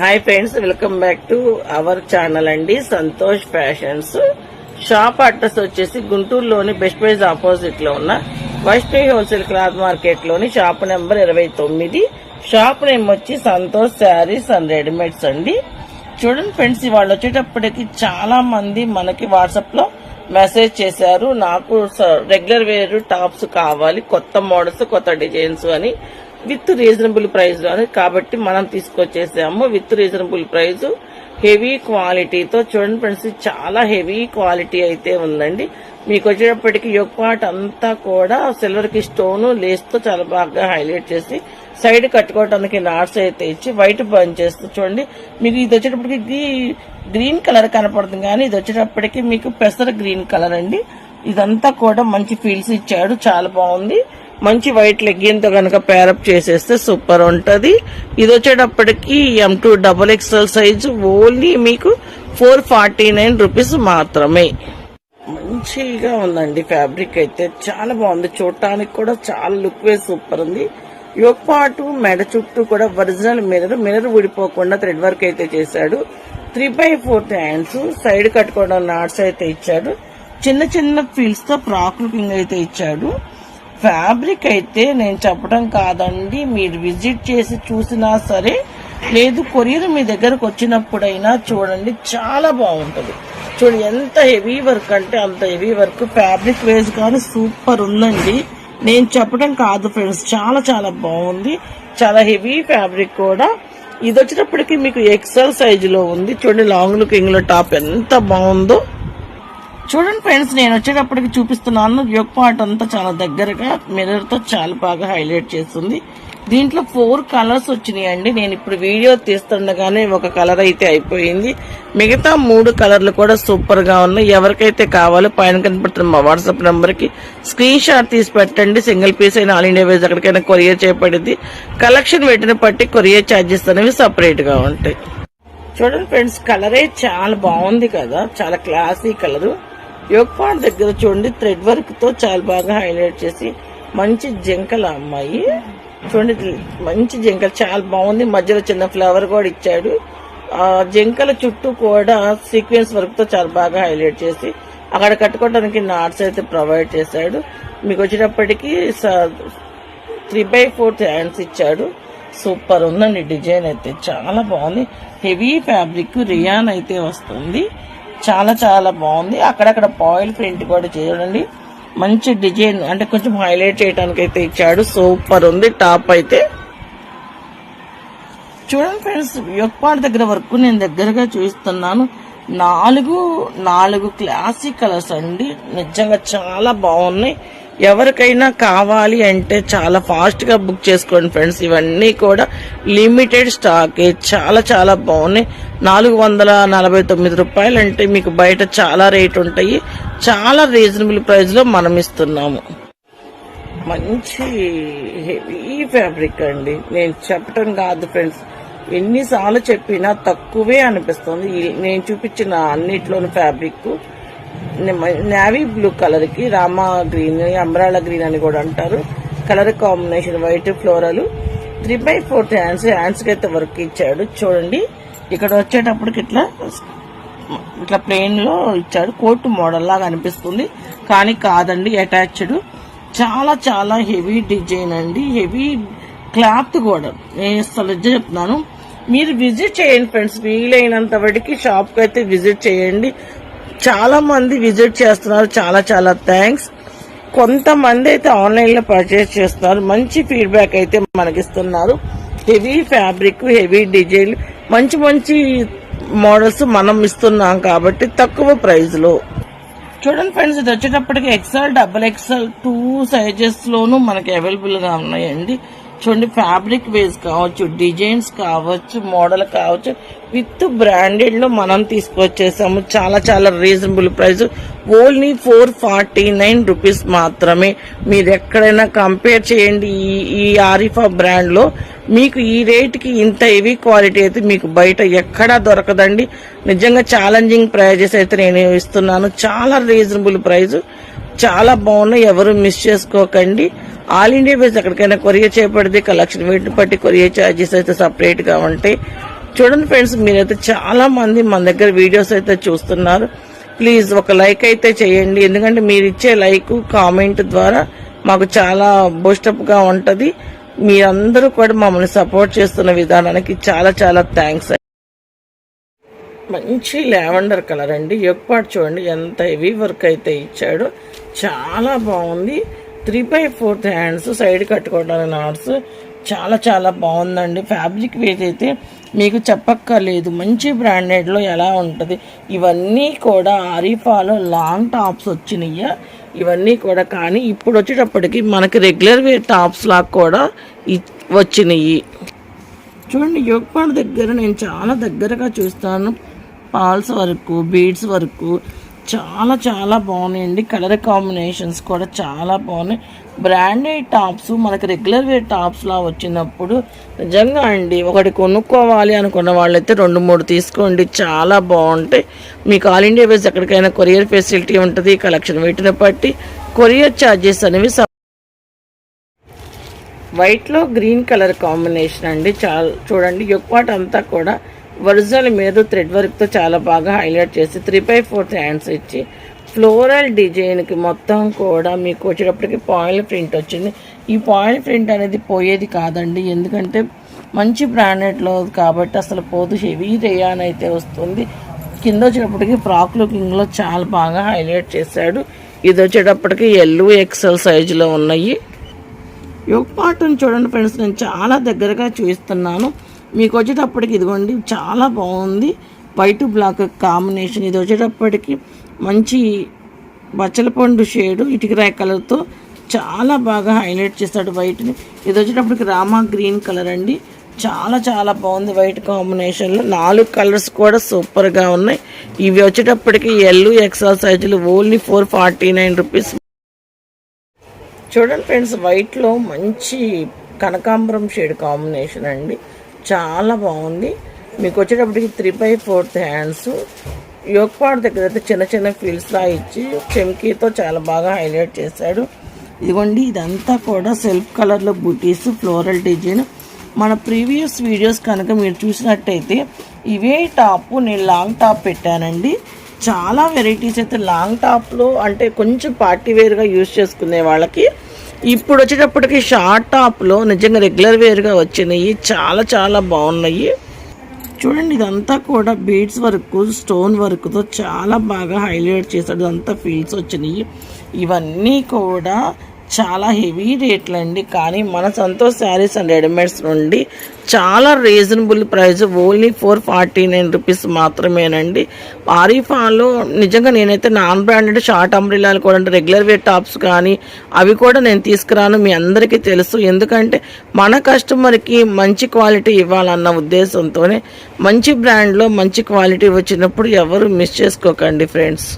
Hi friends welcome back to our channel అండి Santosh fashions shop address వచ్చేసి గుంటూరులోని best price ఆపోజిట్లో ఉన్న వైష్ణవి హోల్సేల్ క్లాత్ మార్కెట్లోని షాప్ నెంబర్ ఇరవై తొమ్మిది. షాప్ నేమ్ వచ్చి సంతోష్ శారీస్ అండ్ రెడీమేడ్స్ అండి. చూడండి ఫ్రెండ్స్ వాళ్ళు వచ్చేటప్పటికి చాలా మంది మనకి వాట్సాప్లో మెసేజ్ చేశారు. నాకు రెగ్యులర్ వేర్ టాప్స్ కావాలి కొత్త మోడల్స్ కొత్త డిజైన్స్ అని. With reasonable price. అని కాబట్టి మనం తీసుకొచ్చేసాము విత్ రీజనబుల్ ప్రైస్. హెవీ క్వాలిటీతో చూడండి ఫ్రెండ్స్ ఇది చాలా హెవీ క్వాలిటీ అయితే ఉందండి. మీకు వచ్చేటప్పటికి యొక్క పార్ట్ అంతా కూడా సిల్వర్కి స్టోన్ లేస్తో చాలా బాగా హైలైట్ చేసి సైడ్ కట్టుకోవడానికి నాట్స్ అయితే ఇచ్చి వైట్ బంచ్ చేస్తూ చూడండి. మీకు ఇది వచ్చేటప్పటికి గ్రీ- గ్రీన్ కలర్ కనపడుతుంది కానీ ఇది వచ్చేటప్పటికి మీకు పెసర గ్రీన్ కలర్ అండి. ఇదంతా కూడా మంచి ఫీల్స్ ఇచ్చాడు చాలా బాగుంది. మంచి వైట్ లెగ్గిన్తో కనుక పేరప్ చేసేస్తే సూపర్ ఉంటుంది. ఇది వచ్చేటప్పటికి M two double XL size only మీకు ఫోర్ ఫార్టీ నైన్ రూపీస్ మాత్రమే. మంచిగా ఉందండి ఫ్యాబ్రిక్ అయితే. చాలా బాగుంది. చూడటానికి కూడా చాలా లుక్ వేసి సూపర్ ఉంది. యోగ పాటు మెడ చుట్టూ కూడా ఒరిజినల్ మిర్రర్ మిర్రర్ ఊడిపోకుండా థ్రెడ్ వర్క్ అయితే చేశాడు. Three by fourth hands side కట్టుకోవడం నాట్స్ అయితే ఇచ్చాడు. చిన్న చిన్న ఫీల్స్తో ఫ్రాక్ లుకింగ్ అయితే ఇచ్చాడు. ఫ్యాబ్రిక్ అయితే నేను చెప్పడం కాదండి. మీరు విజిట్ చేసి చూసినా సరే లేదు కొరియర్ మీ దగ్గరకు వచ్చినప్పుడైనా చూడండి చాలా బాగుంటుంది. చూడు ఎంత హెవీ వర్క్ అంటే అంత హెవీ వర్క్. ఫ్యాబ్రిక్ వేస్ కానీ సూపర్ ఉందండి. నేను చెప్పడం కాదు ఫ్రెండ్స్ చాలా చాలా బాగుంది. చాలా హెవీ ఫ్యాబ్రిక్ కూడా. ఇది వచ్చేటప్పటికి మీకు ఎక్సెల్ సైజులో ఉంది. చూడండి లాంగ్ లుకింగ్లో టాప్ ఎంత బాగుందో. చూడండి ఫ్రెండ్స్ నేను వచ్చేటప్పటికి చూపిస్తున్నాను యొక్క పార్ట్ అంతా చాలా దగ్గరగా మిర్రర్తో చాలా బాగా హైలైట్ చేస్తుంది. దీంట్లో ఫోర్ కలర్స్ వచ్చినాయండి. నేను ఇప్పుడు వీడియో తీస్తుండగానే ఒక కలర్ అయితే అయిపోయింది. మిగతా మూడు కలర్లు కూడా సూపర్గా ఉన్నాయి. ఎవరికైతే కావాలో పైన కనపడుతున్న మా వాట్సాప్ నంబర్కి స్క్రీన్ షాట్ తీసి పెట్టండి. సింగిల్ పీస్ అయినా ఆల్ ఇండియా వైజ్ ఎక్కడికైనా కొరియర్ చేయబడింది. కలెక్షన్ పెట్టిన పట్టి కొరియర్ ఛార్జెస్ అనేవి సపరేట్గా ఉంటాయి. చూడండి ఫ్రెండ్స్ కలరే చాలా బాగుంది కదా. చాలా క్లాసీ కలరు యోగపాడ్ దగ్గర చూడండి థ్రెడ్ వర్క్తో చాలా బాగా హైలైట్ చేసి మంచి జింకల అమ్మాయి. చూడండి మంచి జింకలు చాలా బాగుంది. మధ్యలో చిన్న ఫ్లవర్ కూడా ఇచ్చాడు. ఆ జింకల చుట్టూ కూడా సీక్వెన్స్ వర్క్తో చాలా బాగా హైలైట్ చేసి అక్కడ కట్టుకోవడానికి నాట్స్ అయితే ప్రొవైడ్ చేశాడు. మీకు వచ్చేటప్పటికి త్రీ బై ఫోర్త్ హ్యాండ్స్ ఇచ్చాడు. సూపర్ ఉందండి డిజైన్ అయితే చాలా బాగుంది. హెవీ ఫ్యాబ్రిక్ రియాన్ అయితే వస్తుంది. చాలా చాలా బాగుంది. అక్కడక్కడ పాయిల్ ప్రింట్ కూడా చూడండి మంచి డిజైన్ అంటే కొంచెం హైలైట్ చేయడానికి అయితే ఇచ్చాడు. సూపర్ ఉంది. టాప్ అయితే. చూడండి ఫ్రెండ్స్ యొక్పాడు దగ్గర వరకు నేను దగ్గరగా చూస్తున్నాను నాలుగు నాలుగు క్లాసిక్ కలర్స్ అండి. నిజంగా చాలా బాగున్నాయి. ఎవరికైనా కావాలి అంటే చాలా ఫాస్ట్గా బుక్ చేసుకోండి ఫ్రెండ్స్ ఇవన్నీ కూడా లిమిటెడ్ స్టాకే చాలా చాలా బాగున్నాయి. నాలుగు వందల నలభై తొమ్మిది రూపాయలు అంటే మీకు బయట చాలా రేట్ ఉంటాయి. చాలా రీజనబుల్ ప్రైస్లో మనం ఇస్తున్నాము. మంచి హెవీ ఫ్యాబ్రిక్ అండి. నేను చెప్పటం కాదు ఫ్రెండ్స్. ఎన్నిసార్లు చెప్పినా తక్కువే అనిపిస్తుంది. నేను చూపించిన అన్నిట్లోని ఫ్యాబ్రిక్. నేవీ బ్లూ కలర్కి రామా గ్రీన్ అంబ్రాలా గ్రీన్ అని కూడా అంటారు. Colour combination white floral. Three by four hands హ్యాండ్స్కి అయితే వర్క్ ఇచ్చాడు. చూడండి. ఇక్కడ వచ్చేటప్పటికి ఇట్లా ఇట్లా ప్లెయిన్లో లో ఇచ్చాడు. కోట్ మోడల్ లాగా అనిపిస్తుంది. కానీ కాదండి అటాచ్డ్. చాలా చాలా హెవీ డిజైన్ అండి. హెవీ క్లాత్ కూడా. నేను అసలు చెప్తున్నాను. మీరు విజిట్ చేయండి ఫ్రెండ్స్. వీలైనంత వరకు షాప్కి అయితే విజిట్ చేయండి. చాలా మంది విజిట్ చేస్తున్నారు. చాలా చాలా థ్యాంక్స్ కొంతమంది అయితే ఆన్లైన్లో పర్చేస్ చేస్తున్నారు. మంచి ఫీడ్బ్యాక్ అయితే మనకిస్తున్నారు. హెవీ ఫ్యాబ్రిక్ హెవీ డిజైన్ మంచి మంచి మోడల్స్ మనం ఇస్తున్నాం కాబట్టి తక్కువ ప్రైస్లో. చూడండి ఫ్రెండ్స్ ఇది వచ్చేటప్పటికి XL double XL two sizes లోను మనకి అవైలబుల్గా ఉన్నాయండి. చూడండి ఫ్యాబ్రిక్ వేస్ కావచ్చు డిజైన్స్ కావచ్చు మోడల్ కావచ్చు విత్ బ్రాండెడ్లో మనం తీసుకొచ్చేసాము. చాలా చాలా reasonable price only four forty nine rupees మాత్రమే. మీరు ఎక్కడైనా కంపేర్ చేయండి ఈ ఈ ఆరిఫా బ్రాండ్లో. మీకు ఈ రేట్కి ఇంత హెవీ క్వాలిటీ అయితే మీకు బయట ఎక్కడా దొరకదండి. నిజంగా ఛాలెంజింగ్ ప్రైజెస్ అయితే నేను ఇస్తున్నాను. చాలా రీజనబుల్ ప్రైస్ చాలా బాగున్నాయి. ఎవరు మిస్ చేసుకోకండి. ఆల్ ఇండియా బేస్ ఎక్కడికైనా కొరియర్ చేయబడితే కలెక్షన్ వీటిని బట్టి కొరియర్ ఛార్జెస్ అయితే సపరేట్గా ఉంటాయి. చూడండి ఫ్రెండ్స్ మీరైతే చాలా మంది మన దగ్గర వీడియోస్ అయితే చూస్తున్నారు. ప్లీజ్ ఒక లైక్ అయితే చేయండి. ఎందుకంటే మీరు ఇచ్చే లైక్ కామెంట్ ద్వారా మాకు చాలా బూస్టప్గా ఉంటది. మీరందరూ కూడా మమ్మల్ని సపోర్ట్ చేస్తున్న విధానానికి చాలా చాలా థ్యాంక్స్ మంచి లావెండర్ కలర్ అండి. ఎక్కువ చూడండి ఎంత హెవీ వర్క్ అయితే ఇచ్చాడు. చాలా బాగుంది. Three by fourth hands side కట్టుకోవడానికి నాట్స్ చాలా చాలా బాగుందండి. ఫ్యాబ్రిక్ వేజ్ అయితే మీకు చెప్పక్కర్లేదు. మంచి బ్రాండెడ్లో ఎలా ఉంటుంది? ఇవన్నీ కూడా ఆరిఫాలో లాంగ్ టాప్స్ వచ్చినాయి ఇవన్నీ కూడా కానీ ఇప్పుడు వచ్చేటప్పటికి మనకి రెగ్యులర్ వేర్ టాప్స్ లాగా కూడా ఇ- వచ్చినాయి చూడండి యోగపాడు దగ్గర నేను చాలా దగ్గరగా చూస్తాను. పాల్స్ వరకు బీడ్స్ వరకు చాలా చాలా బాగున్నాయండి. కలర్ కాంబినేషన్స్ కూడా చాలా బాగున్నాయి. బ్రాండెడ్ టాప్స్ మనకి రెగ్యులర్ వేర్ టాప్స్లా వచ్చినప్పుడు నిజంగా అండి ఒకటి కొనుక్కోవాలి అనుకున్న వాళ్ళైతే రెండు మూడు తీసుకోండి. చాలా బాగుంటాయి. మీకు ఆల్ ఇండియా బేస్ ఎక్కడికైనా కొరియర్ ఫెసిలిటీ ఉంటుంది కలెక్షన్ వీటిని బట్టి కొరియర్ ఛార్జెస్ అనేవి వైట్లో గ్రీన్ కలర్ కాంబినేషన్ అండి. చాలా చూడండి ఎక్కువ అంతా కూడా ఒరిజినల్ మీద థ్రెడ్ వర్క్తో చాలా బాగా హైలైట్ చేసి త్రీ బై ఫోర్త్ హ్యాండ్స్ ఇచ్చి ఫ్లోరల్ డిజైన్కి మొత్తం కూడా మీకు వచ్చేటప్పటికి పాయిల్ ప్రింట్ వచ్చింది. ఈ పాయిల్ ప్రింట్ అనేది పోయేది కాదండి. ఎందుకంటే మంచి బ్రాండెడ్లో కాబట్టి అసలు పోదు. హెవీ రేయాన్ అయితే వస్తుంది. కింద వచ్చేటప్పటికి ఫ్రాక్ లుకింగ్లో చాలా బాగా హైలైట్ చేశాడు. ఇది వచ్చేటప్పటికి ఎల్లు ఎక్సెల్ సైజులో ఉన్నాయి. యోగ్ పాటను చూడండి ఫ్రెండ్స్ నేను చాలా దగ్గరగా చూపిస్తున్నాను. మీకు వచ్చేటప్పటికి ఇదిగోండి చాలా బాగుంది. White black combination. ఇది వచ్చేటప్పటికి మంచి బచ్చలపండు షేడు ఇటుకరాయ కలర్తో చాలా బాగా హైలైట్ చేస్తాడు వైట్ని. ఇది వచ్చేటప్పటికి రామా గ్రీన్ కలర్ అండి. చాలా చాలా బాగుంది వైట్ కాంబినేషన్లో నాలుగు కలర్స్ కూడా సూపర్గా ఉన్నాయి. ఇవి వచ్చేటప్పటికి ఎల్లు ఎక్సెల్ సైజులు only four forty nine rupees. చూడండి ఫ్రెండ్స్ వైట్లో మంచి కనకాంబరం షేడ్ కాంబినేషన్ అండి. చాలా బాగుంది. మీకు వచ్చేటప్పటికి త్రీ బై ఫోర్త్ హ్యాండ్స్ యోగపాడు దగ్గర అయితే చిన్న చిన్న ఫీల్డ్స్లా ఇచ్చి చెమ్కీతో చాలా బాగా హైలైట్ చేశాడు. ఇదిగోండి ఇదంతా కూడా సెల్ఫ్ కలర్లో బుటీస్ ఫ్లోరల్ డిజైన్ మన ప్రీవియస్ వీడియోస్ కనుక మీరు చూసినట్టయితే ఇవే టాప్ నేను లాంగ్ టాప్ పెట్టానండి. చాలా వెరైటీస్ అయితే లాంగ్ టాప్లో అంటే కొంచెం పార్టీ వేర్గా యూజ్ చేసుకునే వాళ్ళకి ఇప్పుడు వచ్చేటప్పటికి షార్ట్ టాప్లో నిజంగా రెగ్యులర్ వేర్గా వచ్చినాయి చాలా చాలా బాగున్నాయి. చూడండి ఇదంతా కూడా బీడ్స్ వర్క్ స్టోన్ వర్క్తో చాలా బాగా హైలైట్ చేశాడు. ఇదంతా ఫీల్స్ వచ్చినాయి. ఇవన్నీ కూడా చాలా హెవీ రేట్లు అండి కానీ మన సంతోష్ శారీస్ అండ్ రెడీమేడ్స్ నుండి చాలా reasonable price only four forty nine rupees మాత్రమేనండి. ఆరిఫాలో నిజంగా నేనైతే నాన్ బ్రాండెడ్ షార్ట్ అంబ్రిలాలు కూడా అంటే రెగ్యులర్ వేర్ టాప్స్ కానీ అవి కూడా నేను తీసుకురాను. మీ అందరికీ తెలుసు. ఎందుకంటే మన కస్టమర్కి మంచి క్వాలిటీ ఇవ్వాలన్న ఉద్దేశంతోనే మంచి బ్రాండ్లో మంచి క్వాలిటీ వచ్చినప్పుడు ఎవరు మిస్ చేసుకోకండి ఫ్రెండ్స్.